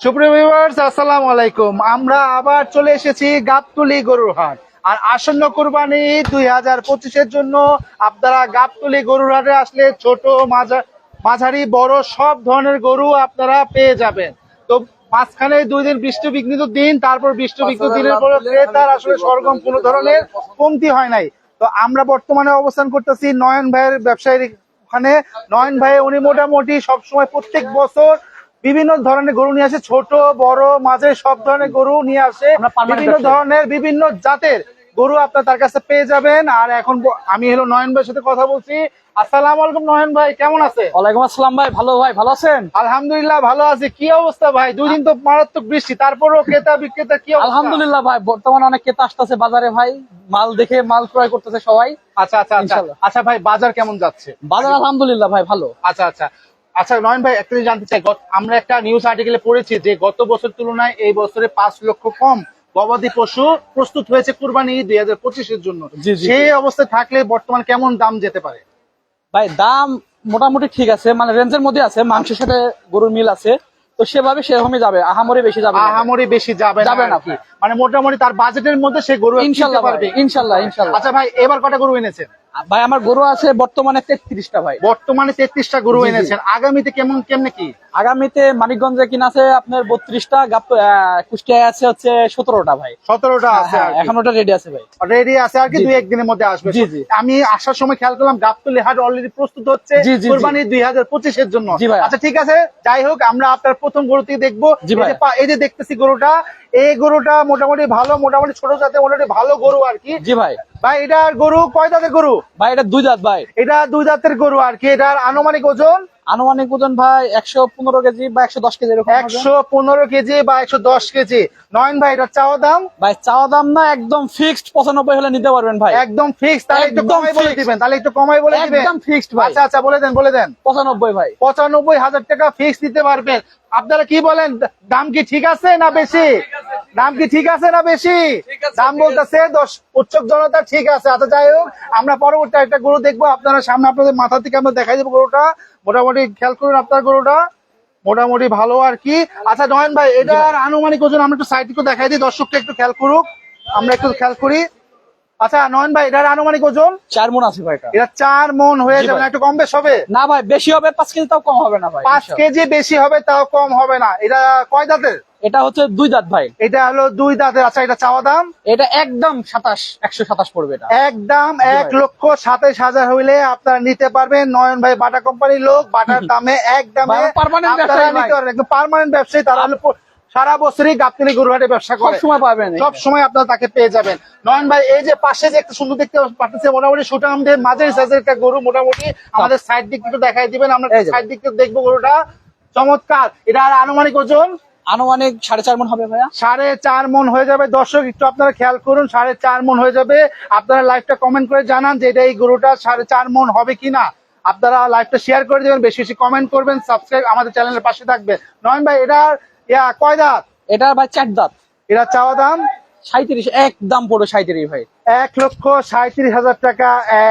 সুপ্রিয় ভিউয়ার্স আসসালামু আলাইকুম। আমরা আবার চলে এসেছি গাবতলি গরুর হাট। আর আসন্ন কুরবানি দুই হাজার পঁচিশের জন্য আপনারা গাবতলি গরুর হাটে আসলে ছোট মাঝারি বড় সব ধরনের গরু আপনারা পেয়ে যাবেন। তো মাঝখানে দুই দিন বৃষ্টি বিঘ্নিত দিন তারপর বৃষ্টি বিঘ্নিত দিনের পর ক্রেতার আসলে সরগম কোনো ধরনের কমতি হয় নাই। তো আমরা বর্তমানে অবস্থান করতেছি নয়ন ভাইয়ের ব্যবসায়ীর ওখানে নয়ন ভাই উনি মোটামুটি সবসময় প্রত্যেক বছর বিভিন্ন ধরনের গরু নিয়ে আসে ছোট বড় মাঝে সব ধরনের গরু নিয়ে আসে। বিভিন্ন ধরনের বিভিন্ন জাতের গরু আপনার তার কাছে পেয়ে যাবেন। আর এখন আমি হলো নয়ন ভাইয়ের সাথে কথা বলছি। আসসালামু আলাইকুম নয়ন ভাই কেমন আছে ওয়ালাইকুম আসসালাম ভাই ভালো ভাই ভালো আছেন? আলহামদুলিল্লাহ ভালো আছি। কি অবস্থা ভাই? দুই দিন তো মারাত্মক বৃষ্টি তারপরও ক্রেতা বিক্রেতা কি আলহামদুলিল্লাহ ভাই বর্তমানে অনেক ক্রেতা আসতেছে বাজারে ভাই। মাল দেখে মাল ক্রয় করতেছে সবাই। আচ্ছা আচ্ছা আচ্ছা। আচ্ছা ভাই বাজার কেমন যাচ্ছে? বাজার আলহামদুলিল্লাহ ভাই ভালো। আচ্ছা আচ্ছা। আচ্ছা নয়ন ভাই একটা জানতে চাই। আমরা একটা নিউজ আর্টিকেলে পড়েছি যে গত বছর তুলনায় এই বছরে পাঁচ লক্ষ কম গবাদি পশু প্রস্তুত হয়েছে কুরবানি দুই হাজার পঁচিশের জন্য। সেই অবস্থায় থাকলে বর্তমান কেমন দাম যেতে পারে? ভাই দাম মোটামুটি ঠিক আছে মানে রেঞ্জের মধ্যে আছে মাংসের সাথে গরুর মিল আছে। তো সেভাবে সেরকমই যাবে আহামরি বেশি যাবে আহামরি বেশি যাবে যাবে না। মানে মোটামুটি তার বাজেটের মধ্যে সে গরু ইনশাল্লাহ পারবে। ইনশাল্লাহ ইনশাল্লাহ। আচ্ছা ভাই এবার কটা গরু এনেছেন? ভাই আমার গরু আছে বর্তমানে তেত্রিশটা ভাই। বর্তমানে তেত্রিশটা গরু। এনেছেন। আগামীতে কেমন কেমনে কি? আগামীতে মানিকগঞ্জে কিনা আছে আপনার বত্রিশটা কুষ্টিয়ায় আছে হচ্ছে সতেরোটা ভাই। সতেরোটা আছে হ্যাঁ, এখন ওটা রেডি আছে ভাই। রেডি আছে আর কি দুই একদিনের মধ্যে আসবে। জি, জি। আমি আসার সময় খেয়াল করলাম গাবতলি হাট অলরেডি প্রস্তুত হচ্ছে। কুরবানি দুই হাজার পঁচিশের জন্য। আচ্ছা ঠিক আছে। যাই হোক আমরা আপনার প্রথম দেখব। এই ভাই। যে এই যে দেখতেছি গরুটা এই গরুটা মোটামুটি ভালো মোটামুটি ছোট জাতের মোটামুটি ভালো গরু আর কি। জি ভাই। ভাই এটার গরু কয় দাঁতের গরু? ভাই এটা দুই দাঁত ভাই। এটা দুই দাঁতের গরু আর কি এটার আনুমানিক ওজন? আনুমানিক ওজন ভাই একশো পনেরো কেজি বা একশো দশ কেজি একশো পনেরো কেজি বা একশো দশ কেজি। নয়ন ভাই এটা চাওয়া দাম? ভাই চাওয়া দাম না একদম ফিক্সড পঁচানব্বই হলে নিতে পারবেন ভাই। একদম ফিক্সড তাহলে একটু কমাই বলে। দিবেন তাহলে একটু কমাই বলে দিবেন। একদম ফিক্সড ভাই। আচ্ছা আচ্ছা বলে দেন বলে দেন। পঁচানব্বই ভাই। পঁচানব্বই হাজার টাকা ফিক্স দিতে পারবেন। আপনারা কি বলেন দাম কি ঠিক আছে না বেশি? দাম কি ঠিক আছে না বেশি? দাম বলতেছে দশ উচ্চক জনতা ঠিক আছে। আচ্ছা যাই হোক আমরা পরবর্তী একটা গরু দেখব। আপনারা সামনে আপনাদের মাথা থেকে আমরা দেখাই দেবো গরুটা। মোটামুটি খেয়াল করুন আপনার গরুটা। মোটামুটি ভালো আর কি। আচ্ছা নয়ন ভাই এটার আনুমানিক ওজন আমরা একটু সাইড একটু দেখাই দিই। দর্শককে একটু খেয়াল করুক। আমরা একটু খেয়াল করি। আচ্ছা নয়ন ভাই এটার আনুমানিক ওজন? চার মন আছে ভাই এটা। চার মন হয়ে যাবে একটু কম বেশ হবে? না ভাই বেশি হবে পাঁচ কেজি তাও কম হবে না ভাই পাঁচ কেজি বেশি হবে তাও কম হবে না। এটা কয় দাঁতের? এটা হচ্ছে দুই দাঁত ভাই। এটা হলো দুই দাঁতের। আচ্ছা এটা চাওয়া দাম? এটা একদম সাতাশ একশো সাতাশ পড়বে এটা। একদম এক লক্ষ সাতাইশ হাজার হইলে আপনারা নিতে পারবেন নয়ন ভাই বাটা কোম্পানির লোক। বাটার দামে একদমে পার্মানেন্ট ব্যবসায়ী তারা হলো সারা বছরই গাবতলি গরুহাটে ব্যবসা করে। সময় পাবেন সব সময় আপনারা তাকে পেয়ে যাবেন। নয়ন ভাই এই যে পাশে যে একটা সুন্দর দেখতে পাচ্ছেছে মোটামুটি সুটামদের মাঝের সাইজের একটা গরু মোটামুটি আমাদের সাইড দিক একটু দেখাই দিবেন আমরা সাইড দিক থেকে দেখব গরুটা। চমৎকার। এটা আর আনুমানিক ওজন? আনুমানিক সাড়ে চার মন হবে ভাইয়া। সাড়ে চার মন হয়ে যাবে। দর্শক একটু আপনারা খেয়াল করুন সাড়ে চার মন হয়ে যাবে। আপনারা লাইভটা কমেন্ট করে জানান যে এটা এই গরুটা সাড়ে চার মন হবে কিনা। আপনারা লাইভটা শেয়ার করে দেবেন বেশি বেশি কমেন্ট করবেন সাবস্ক্রাইব আমাদের চ্যানেলের পাশে থাকবেন। নয়ন ভাই এটার ইয়া কয় দাঁত? এটা ভাই চার দাঁত। এটা চাওয়া দাম? সাঁত্রিশ এক দাম পড়বে সাঁত্রিশ ভাই। এক লক্ষ সাঁত্রিশ হাজার টাকা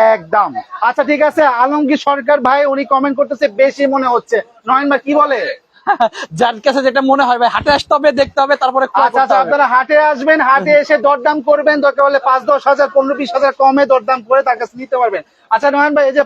এক দাম। আচ্ছা ঠিক আছে আলমগীর সরকার ভাই উনি কমেন্ট করতেছে বেশি মনে হচ্ছে। নয়ন ভাই কি বলে? যার কাছে যেটা মনে হয় ভাই হাটে আসতে হবে দেখতে হবে তারপরে আচ্ছা আচ্ছা। আপনারা হাটে আসবেন হাটে এসে দরদাম করবেন দরকার হলে পাঁচ দশ হাজার পনেরো বিশ হাজার কমে দরদাম করে তার কাছে নিতে পারবেন। আচ্ছা নয়ন ভাই এই যে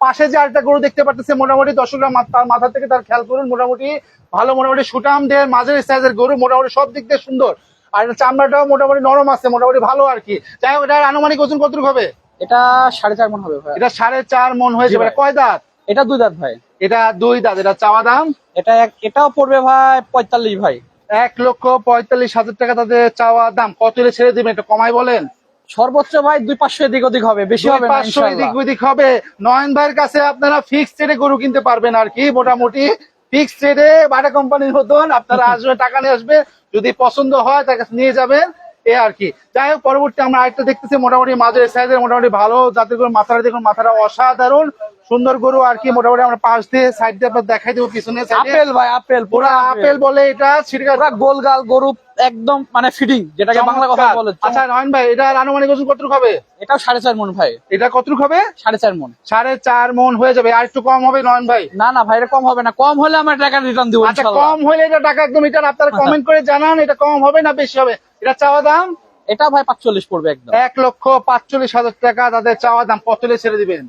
পাশে যে আরেকটা গরু দেখতে পাচ্ছেন মোটামুটি দর্শকরা তার মাথা থেকে তার খেয়াল করুন মোটামুটি ভালো মোটামুটি সুটাম দেহের মাঝের সাইজের গরু মোটামুটি সব দিক দিয়ে সুন্দর। আর চামড়াটাও মোটামুটি নরম আছে মোটামুটি ভালো আর কি। যাই হোক এটার আনুমানিক ওজন কতটুকু হবে? এটা সাড়ে চার মন হবে ভাই। এটা সাড়ে চার মন হয়ে যাবে। কয় দাঁত? এটা দুই দাঁত ভাই। এটা দুই দাঁত। এটা চাওয়া দাম? এটা এটাও পড়বে ভাই পঁয়তাল্লিশ ভাই। এক লক্ষ পঁয়তাল্লিশ হাজার টাকা তাদের চাওয়া দাম। কত হলে ছেড়ে দিবেন? এটা কমাই বলেন। সর্বোচ্চ ভাই দুই পাঁচশো এদিক ওদিক হবে। বেশি হবে পাঁচশো। এদিক ওদিক হবে। নয়ন ভাইয়ের কাছে আপনারা ফিক্স রেটে গরু কিনতে পারবেন আর কি মোটামুটি। ফিক্স রেটে বাটা কোম্পানির মতন আপনারা আসবে টাকা নিয়ে আসবে যদি পছন্দ হয় তার কাছে নিয়ে যাবেন এ আর কি। যাই হোক পরবর্তী আমরা আরেকটা দেখতেছি মোটামুটি মাঝের সাইজের মোটামুটি ভালো জাতের গরু মাথাটা দেখুন মাথাটা অসাধারণ সুন্দর গরু আর কি মোটামুটি আমরা পাশ দিয়ে সাইড দিয়ে আপনার দেখাই দেবো পিছনে আপেল ভাই আপেল পুরা আপেল। বলে এটা সিরকা গোলগাল গরু একদম মানে ফিটিং যেটাকে বাংলা কথা বলে আচ্ছা নয়ন ভাই এটা আনুমানিক ওজন কতটুকু হবে? এটাও সাড়ে চার মন ভাই। এটা কতটুকু হবে? সাড়ে চার মন। সাড়ে চার মন হয়ে যাবে। আর একটু কম হবে নয়ন ভাই? না না ভাই এটা কম হবে না। কম হলে আমার টাকা রিটার্ন দিব আচ্ছা কম হলে এটা টাকা একদম এটা আপনারা কমেন্ট করে জানান এটা কম হবে না বেশি হবে? এটা চাওয়া দাম? এটা ভাই পাঁচচল্লিশ পড়বে একদম। এক লক্ষ পাঁচচল্লিশ হাজার টাকা। তাদের চাওয়া দাম কত ছেড়ে দিবেন।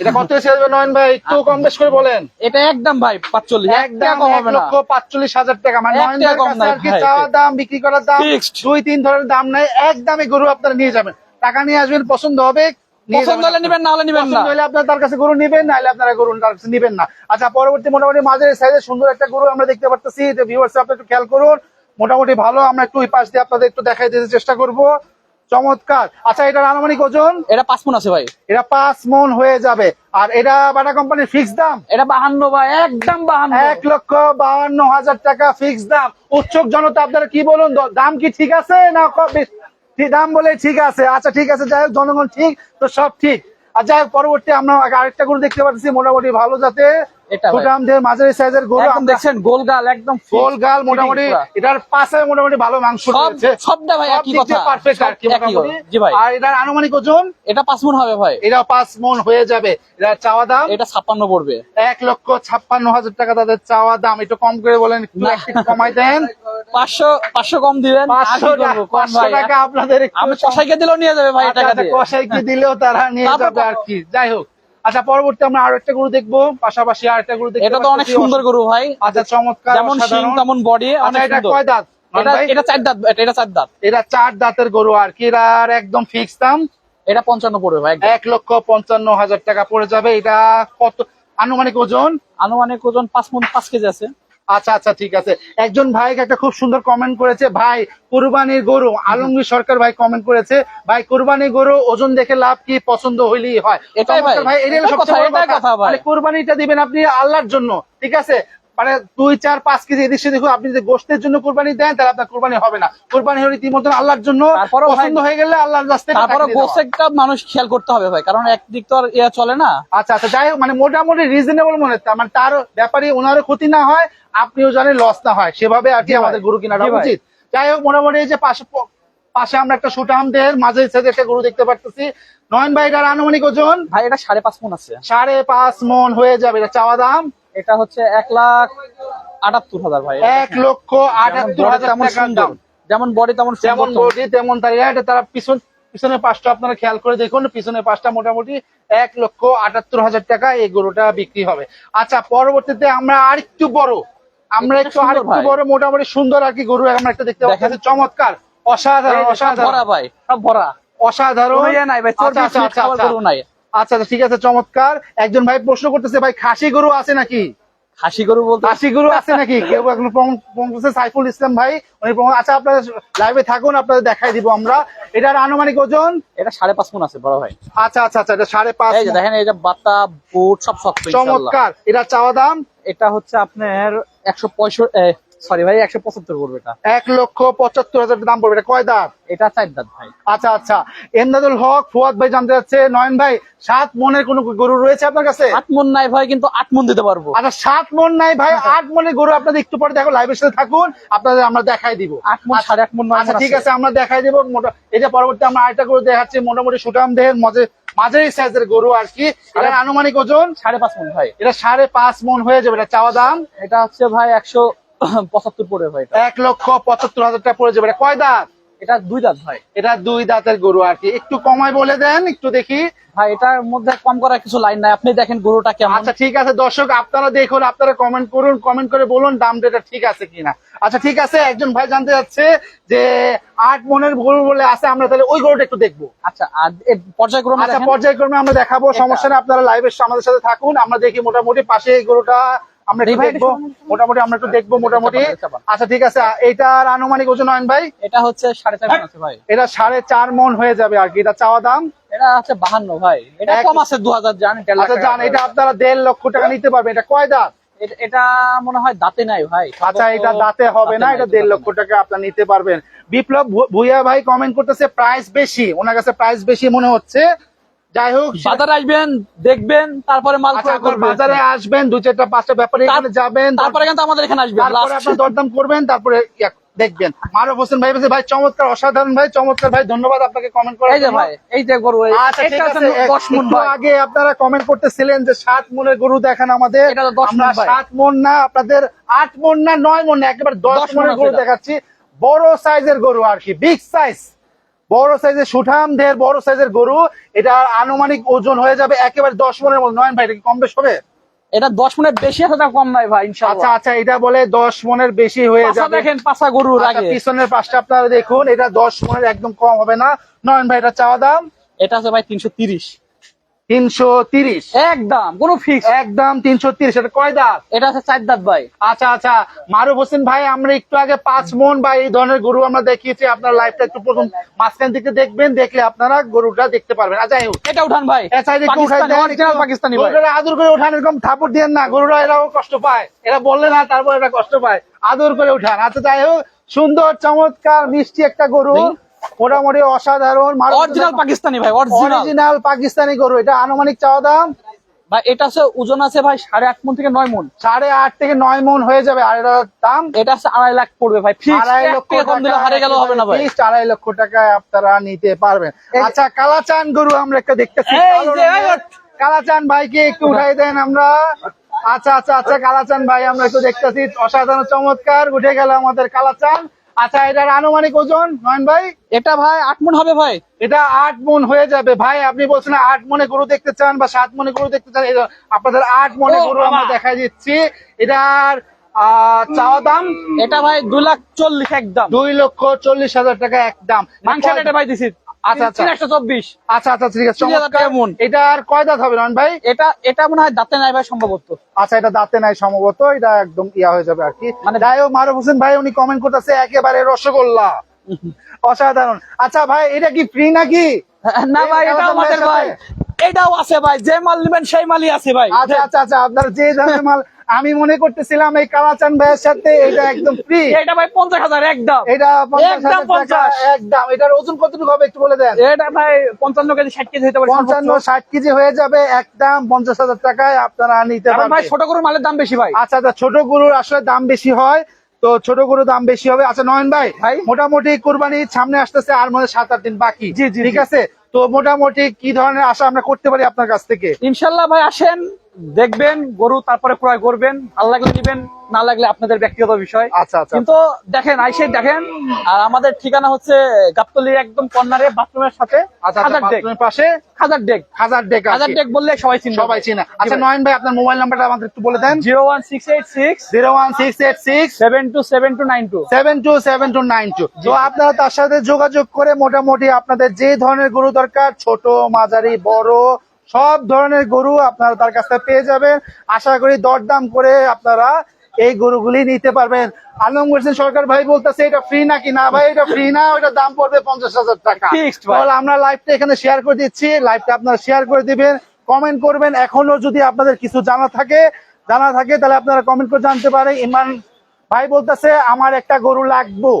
এটা কত ছেড়ে দিবেন নয়ন ভাই? একটু কম বেশ করে বলেন। এটা একদম ভাই পাঁচচল্লিশ একদম এক লক্ষ পাঁচচল্লিশ হাজার টাকা। মানে নয়ন কি ভাই। দাম বিক্রি করার দাম দুই তিন ধরনের দাম নাই। এক দামে গরু আপনারা নিয়ে যাবেন। টাকা নিয়ে আসবেন পছন্দ হবে নিয়ে পছন্দ হলে নিবেন না হলে নিবেন না। পছন্দ হলে আপনারা তার কাছে গরু নিবেন আপনারা গরু তার কাছে নিবেন না। আচ্ছা পরবর্তী মোটামুটি মাঝের সাইজে সুন্দর একটা গরু আমরা দেখতে পারতেছি। ভিউয়ার্স আপনারা একটু খেয়াল করুন। মোটামুটি ভালো আমরা একটু ওই পাশ দিয়ে আপনাদের একটু দেখাই দিতে চেষ্টা করব। চমৎকার। আচ্ছা এটার আনুমানিক ওজন? এটা পাঁচ মন আছে ভাই। এটা পাঁচ মন হয়ে যাবে। আর এটা বাটা কোম্পানির ফিক্স দাম? এটা বাহান্ন ভাই একদম বাহান্ন। এক লক্ষ বাহান্ন হাজার টাকা ফিক্স দাম। উৎসুক জনতা আপনারা কি বলুন? দাম কি ঠিক আছে না দাম বলে ঠিক আছে। আচ্ছা ঠিক আছে যাই হোক জনগণ ঠিক তো সব ঠিক। আর যাই হোক পরবর্তী আমরা আরেকটা গরু দেখতে পাচ্ছি মোটামুটি ভালো যাতে মাঝারি সাইজের গরু একদম গোল গাল মোটামুটি এটার পাশে মোটামুটি ভালো মাংস রয়েছে। সবটা ভাই একই কথা। পারফেক্ট আর কি সব একই মোটামুটি। কথা। জি ভাই। আর এটার আনুমানিক ওজন? এটা হবে ভাই। এটা হয়ে যাবে। এটা চাওয়া দাম? এটা ছাপ্পান্ন পড়বে। এক লক্ষ ছাপ্পান্ন হাজার টাকা তাদের চাওয়া দাম। একটু কম করে বলেন একটু। কমাই দেন। কম দিবেন টাকা আপনাদের একটু আমি কষাইকে দিলেও নিয়ে যাবে ভাই আচ্ছা, টাকা আচ্ছা, দিয়ে। কষাইকে দিলেও তারা নিয়ে যাবে আর কি। যাই হোক আচ্ছা পরবর্তী আমরা আর একটা গরু দেখব। পাশাপাশি আর একটা গরু দেখব এটা তো অনেক সুন্দর গরু ভাই। আচ্ছা চমৎকার যেমন শিং তেমন বডি আচ্ছা অনেক এটা কয় দাঁত? এটা এটা চার দাঁত এটা এটা চার দাঁত। এটা চার দাঁতের গরু আর কি আর একদম ফিক্স দাম। এটা পঞ্চান্ন পড়বে ভাই। এক লক্ষ পঞ্চান্ন হাজার টাকা পড়ে যাবে। এটা কত আনুমানিক ওজন? আনুমানিক ওজন পাঁচ পাঁচ কেজি আছে। আচ্ছা আচ্ছা ঠিক আছে। একজন ভাই একটা খুব সুন্দর কমেন্ট করেছে ভাই কুরবানির গরু। আলমগীর সরকার ভাই কমেন্ট করেছে ভাই কুরবানি গরু ওজন দেখে লাভ কি? পছন্দ হইলেই হয়। এটাই ভাই। এটাই সবচেয়ে কথা, বড় কথা। ভাই। মানে দিবেন আপনি আল্লাহর জন্য ঠিক আছে? মানে দুই চার পাঁচ কেজি এদিক সেদিক আপনি যদি গোষ্ঠের জন্য কোরবানি দেন তাহলে আপনার কোরবানি হবে না। কোরবানি হলো রীতিমতো আল্লাহর জন্য পছন্দ হয়ে গেলে আল্লাহর রাস্তায় তারপরে মানুষ খেয়াল করতে হবে ভাই কারণ একদিক তো আর ইয়ে চলে না। আচ্ছা আচ্ছা যাই হোক মানে মোটামুটি রিজনেবল মনে হচ্ছে মানে তার ব্যাপারে ওনারও ক্ষতি না হয় আপনিও জানেন লস না হয়। সেভাবে আর কি আমাদের গরু কেনাটা উচিত। যাই হোক মোটামুটি যে পাশে পাশে আমরা একটা সুটামদের মাঝে সাথে একটা গরু দেখতে পারতেছি। নয়ন ভাই এটার আনুমানিক ওজন? ভাই এটা সাড়ে পাঁচ মন আছে। সাড়ে পাঁচ মন হয়ে যাবে এটা চাওয়া দাম? এটা হচ্ছে এক লাখ আটাত্তর হাজার ভাই। এক লক্ষ আটাত্তর হাজার দাম। যেমন বডি তেমন যেমন বডি তেমন তাই এটা তারা পিছন পিছনের পাশটা আপনারা খেয়াল করে দেখুন পিছনের পাশটা মোটামুটি এক লক্ষ আটাত্তর হাজার টাকা এই গরুটা বিক্রি হবে। আচ্ছা পরবর্তীতে আমরা আর একটু বড় আমরা একটু আর একটু বড় মোটামুটি সুন্দর আর কি গরু আমরা একটা দেখতে। পাচ্ছি। চমৎকার অসাধারণ ভরা অসাধারণ। ভাই সব ভরা। অসাধারণ। ইয়ে নাই ভাই চর্বি আচ্ছা, আচ্ছা, আচ্ছা, আচ্ছা আচ্ছা ঠিক আছে চমৎকার। একজন ভাই প্রশ্ন করতেছে ভাই খাসি গরু আছে নাকি? খাসি গরু বলতে? খাসি গরু আছে নাকি? কেউ এখন প্রমাণ সাইফুল ইসলাম ভাই উনি আচ্ছা আপনারা লাইভে থাকুন আপনাদের দেখাই দিব আমরা। এটার আনুমানিক ওজন? এটা সাড়ে পাঁচ মন আছে বড় ভাই। আচ্ছা আচ্ছা আচ্ছা এটা সাড়ে পাঁচ এই দেখেন যে বাতা বুট সব সব চমৎকার। এটা চাওয়া দাম? এটা হচ্ছে আপনার একশো পঁয়ষট্টি সরি ভাই একশো পঁচাত্তর এটা। এক লক্ষ পঁচাত্তর হাজার দাম পড়বে। এটা কয় দাঁত? এটা চার দাঁত ভাই। আচ্ছা আচ্ছা। এমদাদুল হক ফুয়াদ ভাই জানতে চাচ্ছে নয়ন ভাই সাত মনের কোন গরু রয়েছে আপনার কাছে? আট মন নাই ভাই কিন্তু আট মন দিতে পারব। আচ্ছা সাত মন নাই ভাই আট মনের গরু আপনাদের একটু পরে দেখো লাইভের সাথে থাকুন আপনাদের আমরা দেখাই দিব। আট মন সাড়ে আট মন আচ্ছা ঠিক আছে। আমরা দেখাই দেবো। যে পরবর্তী আমরা আরেকটা গরু দেখাচ্ছি মোটামুটি সুটাম দেহের মাঝে মাঝারি সাইজের গরু আর কি। এটা আনুমানিক ওজন? সাড়ে পাঁচ মন ভাই। এটা সাড়ে পাঁচ মন হয়ে যাবে এটা চাওয়া দাম? এটা হচ্ছে ভাই একশো পঁচাত্তর পড়বে ভাই এক লক্ষ পঁচাত্তর হাজার টাকা পড়ে যাবে। কয় দাঁত? এটা দুই দাঁত ভাই। এটা দুই দাঁতের গরু আর কি। একটু কমাই বলে দেন একটু দেখি। ভাই এটার মধ্যে কম করার কিছু লাইন নাই। আপনি দেখেন গরুটা কেমন। আচ্ছা ঠিক আছে দর্শক আপনারা দেখুন আপনারা কমেন্ট করুন কমেন্ট করে বলুন দামটা এটা ঠিক আছে কিনা। আচ্ছা ঠিক আছে একজন ভাই জানতে যাচ্ছে যে আট মনের গরু বলে আছে আমরা তাহলে ওই গরুটা একটু দেখব। আচ্ছা আর পর্যায়ক্রমে আচ্ছা পর্যায়ক্রমে আমরা দেখাবো সমস্যা আপনারা লাইভে আমাদের সাথে থাকুন আমরা দেখি মোটামুটি পাশে এই গরুটা আমরা একটু দেখব। মোটামুটি আমরা একটু দেখব মোটামুটি। আচ্ছা ঠিক আছে। এটার আনুমানিক ওজন নয়ন ভাই? এটা হচ্ছে সাড়ে চার আছে ভাই। এটা সাড়ে চার মন হয়ে যাবে আর কি। এটা চাওয়া দাম? এটা হচ্ছে বাহান্ন ভাই। এটা কম আছে দু হাজার জান দেড় লাখ আচ্ছা। এটা আপনারা দেড় লক্ষ টাকা নিতে পারবেন। এটা কয় দাঁত? এটা- এটা মনে হয় দাঁতে নাই ভাই। আচ্ছা এটা দাঁতে হবে না এটা দেড় লক্ষ টাকা আপনার নিতে পারবেন। বিপ্লব ভুইয়া ভাই কমেন্ট করতেছে প্রাইস বেশি। ওনার কাছে প্রাইস বেশি মনে হচ্ছে। যাই হোক বাজারে আসবেন দেখবেন তারপরে মাল আচ্ছা বাজারে আসবেন দু চারটা পাঁচটা ব্যাপারে এখানে যাবেন তারপরে কিন্তু আমাদের এখানে আসবেন তারপরে। আপনার দরদাম করবেন তারপরে দেখবেন। মারুফ হোসেন ভাই বলছে ভাই চমৎকার অসাধারণ ভাই চমৎকার ভাই ধন্যবাদ আপনাকে কমেন্ট করার এই যে জন্য। ভাই এই যে গরু আচ্ছা ঠিক আছে মন আগে আপনারা কমেন্ট করতেছিলেন যে সাত মনের গরু দেখান আমাদের। মণ সাত মন না আপনাদের আট মন না নয় মন না একেবারে দশ দশ মনের গরু দেখাচ্ছি। বড় সাইজের গরু আর কি বিগ সাইজ বড় সাইজের সুঠাম দেহের বড় সাইজের গরু। এটা আনুমানিক ওজন হয়ে যাবে একেবারে দশ মনের মতো। নয়ন ভাই এটা কম বেশ হবে? এটা দশ মনের বেশি আছে তা কম নাই ভাই আচ্ছা আচ্ছা এটা বলে দশ মনের বেশি হয়ে যাবে। দেখেন পাশা গরুর আচ্ছা, আগে। পিছনের পাশটা আপনারা দেখুন এটা দশ মনের একদম কম হবে না। নয়ন ভাই এটা চাওয়া দাম? এটা আছে ভাই তিনশো তিরিশ। তিনশো তিরিশ। একদম কোনো ফিক্স একদম তিনশো তিরিশ এটা কয় দাঁত? এটা আছে চার দাঁত ভাই। আচ্ছা আচ্ছা মারুফ হোসেন ভাই আমরা একটু আগে পাঁচ মন বা এই ধরনের গরু আমরা দেখিয়েছি আপনার লাইফটা একটু প্রথম মাঝখান থেকে দেখবেন দেখলে আপনারা গরুটা দেখতে পারবেন। আচ্ছা এটা উঠান ভাই। পাকিস্তানি আদর করে উঠান এরকম থাপড় দিয়ে না গরুরা এরাও কষ্ট পায়। এরা বললে না তারপর এরা কষ্ট পায়। আদর করে উঠান। আচ্ছা যাই হোক সুন্দর চমৎকার মিষ্টি একটা গরু। মোটামুটি অসাধারণ অরিজিনাল পাকিস্তানি ভাই অরিজিনাল পাকিস্তানি গরু এটা আনুমানিক চাওয়া দাম? ভাই এটা আছে ওজন আছে ভাই সাড়ে আট মন থেকে নয় মন। সাড়ে আট থেকে নয় মন হয়ে যাবে আর এটার দাম? এটা আছে আড়াই লাখ পড়বে ভাই। আড়াই লক্ষ কম দিলে হারে গেল হবে না ভাই। আড়াই লক্ষ টাকায় আপনারা নিতে পারবেন। আচ্ছা কালাচান গরু আমরা একটা দেখতেছি। কালাচান ভাইকে একটু উঠাই দেন আমরা। আচ্ছা আচ্ছা আচ্ছা কালাচান ভাই আমরা একটু দেখতেছি। অসাধারণ চমৎকার উঠে গেল আমাদের কালাচান। আচ্ছা এটার আনুমানিক ওজন নয়ন ভাই? এটা ভাই আট মন হবে ভাই। এটা আট মন হয়ে যাবে। ভাই আপনি বলছেন আট মনে গরু দেখতে চান বা সাত মনে গরু দেখতে চান আপনাদের আট মনে গরু আমরা দেখা দিচ্ছি। এটার চাওয়া দাম? এটা ভাই দু লাখ চল্লিশ একদম দুই লক্ষ চল্লিশ হাজার টাকা একদম মাংস রেটে ভাই দিছি। আচ্ছা, আচ্ছা। একশো চব্বিশ। আচ্ছা আচ্ছা ঠিক আছে। টাকা মন। এটার কয় দাঁত হবে রন ভাই? এটা এটা মনে হয় দাঁতে নাই ভাই সম্ভবত। আচ্ছা এটা দাঁতে নাই সম্ভবত এটা একদম ইয়া হয়ে যাবে আর কি। মানে মানে- যাই হোক মারুফ হোসেন ভাই উনি কমেন্ট করতেছে একেবারে রসগোল্লা। অসাধারণ। আচ্ছা ভাই এটা কি ফ্রি নাকি? না ভাই আমাদের ভাই। এটাও আছে ভাই যে মাল নেবেন সেই মালই আছে ভাই। আচ্ছা আচ্ছা আচ্ছা আপনার যে ধরনের মাল আমি মনে করতেছিলাম এই কালাচান ভাইয়ের সাথে এটা একদম ফ্রি এটা ভাই পঞ্চাশ হাজার একদম। এটা পঞ্চাশ একদম পঞ্চাশ। একদম। এটার ওজন কতটুকু হবে একটু বলে দেন? এটা ভাই পঞ্চান্ন কেজি ষাট কেজি হইতে পারে পঞ্চান্ন ষাট কেজি হয়ে যাবে একদম পঞ্চাশ হাজার টাকায় আপনারা নিতে কারণ ভাই ছোট গরুর মালের দাম বেশি ভাই। আচ্ছা আচ্ছা ছোট গরুর আসলে দাম বেশি হয় তো ছোট গরুর দাম বেশি হবে। আচ্ছা নয়ন ভাই ভাই। মোটামুটি কুরবানি সামনে আসতেছে আর মধ্যে সাত আট দিন বাকি। জি, জি, ঠিক আছে? তো মোটামুটি কি ধরনের আশা আমরা করতে পারি আপনার কাছ থেকে? ইনশাল্লাহ ভাই আসেন দেখবেন গরু তারপরে ক্রয় করবেন ভালো লাগলে নিবেন না লাগলে আপনাদের ব্যক্তিগত বিষয়। আচ্ছা আচ্ছা। কিন্তু দেখেন আইসে দেখেন আর আমাদের ঠিকানা হচ্ছে গাবতলির একদম কর্নারে বাথরুমের সাথে আচ্ছা বাথরুমের পাশে? হাজার ডেক। হাজার ডেক হাজার ডেক বললে সবাই সবাই চিনা। আচ্ছা নয়ন ভাই আপনার মোবাইল নাম্বারটা আমাদের একটু বলে দেন। Zero one six eight six zero one six eight six seven two seven two nine two. Seven two seven two nine two. তো আপনারা তার সাথে যোগাযোগ করে মোটামুটি আপনাদের যে ধরনের গরু দরকার ছোট মাঝারি বড় সব ধরনের গরু আপনারা তার কাছ পেয়ে যাবেন। আশা করি দরদাম করে আপনারা এই গরুগুলি নিতে পারবেন। আলম হোসেন সরকার ভাই বলতেছে এটা ফ্রি নাকি না ভাই? এটা ফ্রি না ওটা দাম পড়বে পঞ্চাশ হাজার টাকা। তাহলে আমরা লাইভটা এখানে শেয়ার করে দিচ্ছি। লাইভটা আপনারা শেয়ার করে দিবেন কমেন্ট করবেন। এখনও যদি আপনাদের কিছু জানা থাকে জানা থাকে তাহলে আপনারা কমেন্ট করে জানতে পারেন। ইমান ভাই বলতেছে আমার একটা গরু লাগবো।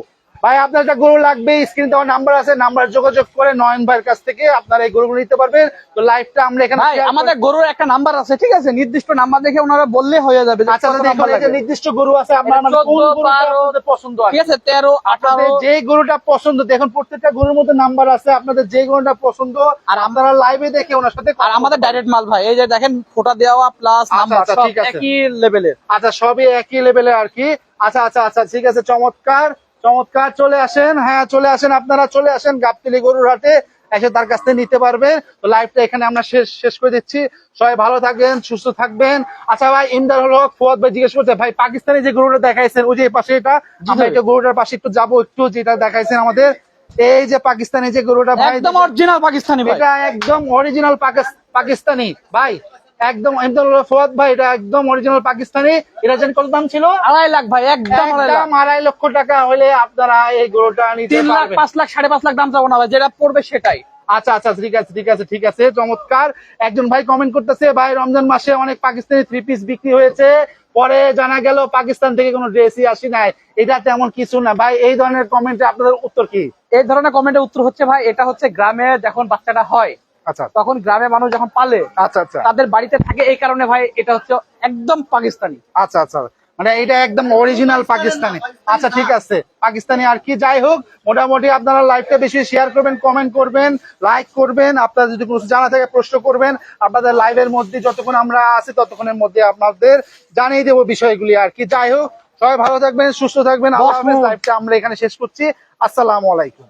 ভাই আপনার একটা গরু লাগবে স্ক্রিন দেওয়ার নাম্বার আছে নাম্বার যোগাযোগ করে নয়ন ভাইয়ের কাছ থেকে আপনারা এই গরুগুলো নিতে পারবেন। তো লাইভটা আমরা এখানে ভাই আমাদের গরুর একটা নাম্বার আছে ঠিক আছে? নির্দিষ্ট নাম্বার দেখে ওনারা বললে হয়ে যাবে যে আচ্ছা নির্দিষ্ট গরু আছে আপনার মানে কোন 14, গরুটা 12 আপনাদের পছন্দ আছে? ঠিক আছে তেরো আঠারো। যে গরুটা পছন্দ দেখুন প্রত্যেকটা গরুর মধ্যে নাম্বার আছে আপনাদের যে গরুটা পছন্দ আর আপনারা লাইভে দেখে ওনার সাথে আর আমাদের ডাইরেক্ট মাল ভাই এই যে দেখেন ফোটা দেওয়া প্লাস আচ্ছা, নাম্বার আচ্ছা, সব ঠিক আছে। একই লেভেলের আচ্ছা সবই একই লেভেলে আর কি। আচ্ছা আচ্ছা আচ্ছা ঠিক আছে চমৎকার। চমৎকার চলে আসেন হ্যাঁ চলে আসেন আপনারা চলে আসেন গাবতলি গরুর হাটে এসে তার কাছ থেকে নিতে পারবেন তো লাইভটা এখানে আমরা শেষ শেষ করে দিচ্ছি। সবাই ভালো থাকবেন সুস্থ থাকবেন। আচ্ছা ভাই ইমদার হলো ফুয়াদ ভাই জিজ্ঞেস করছে ভাই পাকিস্তানি যে গরুটা দেখাইছেন ওই যে পাশে এটা আমরা এটা গরুটার পাশে একটু যাব একটু যেটা দেখাইছেন আমাদের। এই যে পাকিস্তানি যে গরুটা ভাই একদম অরিজিনাল পাকিস্তানি ভাই। এটা একদম অরিজিনাল পাকিস্তানি। ভাই একদম ফোয়াদ ভাই এটা একদম অরিজিনাল পাকিস্তানি। এটা জানি কত দাম ছিল? আড়াই লাখ ভাই একদম আড়াই লাখ। লক্ষ টাকা হলে আপনারা এই গরুটা নিতে তিন লাখ পাঁচ লাখ সাড়ে পাঁচ লাখ দাম চাবো না ভাই যেটা পড়বে সেটাই। আচ্ছা আচ্ছা ঠিক আছে ঠিক আছে ঠিক আছে চমৎকার। একজন ভাই কমেন্ট করতেছে ভাই রমজান মাসে অনেক পাকিস্তানি থ্রি পিস বিক্রি হয়েছে। পরে জানা গেল পাকিস্তান থেকে কোনো ড্রেসই আসি নাই। এটা তেমন কিছু না। ভাই এই ধরনের কমেন্টে আপনাদের উত্তর কি? এই ধরনের কমেন্টের উত্তর হচ্ছে ভাই এটা হচ্ছে গ্রামে যখন বাচ্চাটা হয় আচ্ছা তখন গ্রামের মানুষ যখন পালে আচ্ছা আচ্ছা। তাদের বাড়িতে থাকে এই কারণে ভাই এটা হচ্ছে একদম পাকিস্তানি। আচ্ছা আচ্ছা। মানে এটা একদম অরিজিনাল পাকিস্তানি। আচ্ছা ঠিক আছে। পাকিস্তানি আর কি যাই হোক মোটামুটি আপনারা লাইভটা বেশি শেয়ার করবেন কমেন্ট করবেন লাইক করবেন। আপনারা যদি কোনো জানা থাকে প্রশ্ন করবেন। আপনাদের লাইভের মধ্যে যতক্ষণ আমরা আছি ততক্ষণের মধ্যে আপনাদের জানিয়ে দেবো বিষয়গুলি আর কি। যাই হোক সবাই ভালো থাকবেন সুস্থ থাকবেন। লাইভটা আমরা এখানে শেষ করছি। আসসালামু আলাইকুম।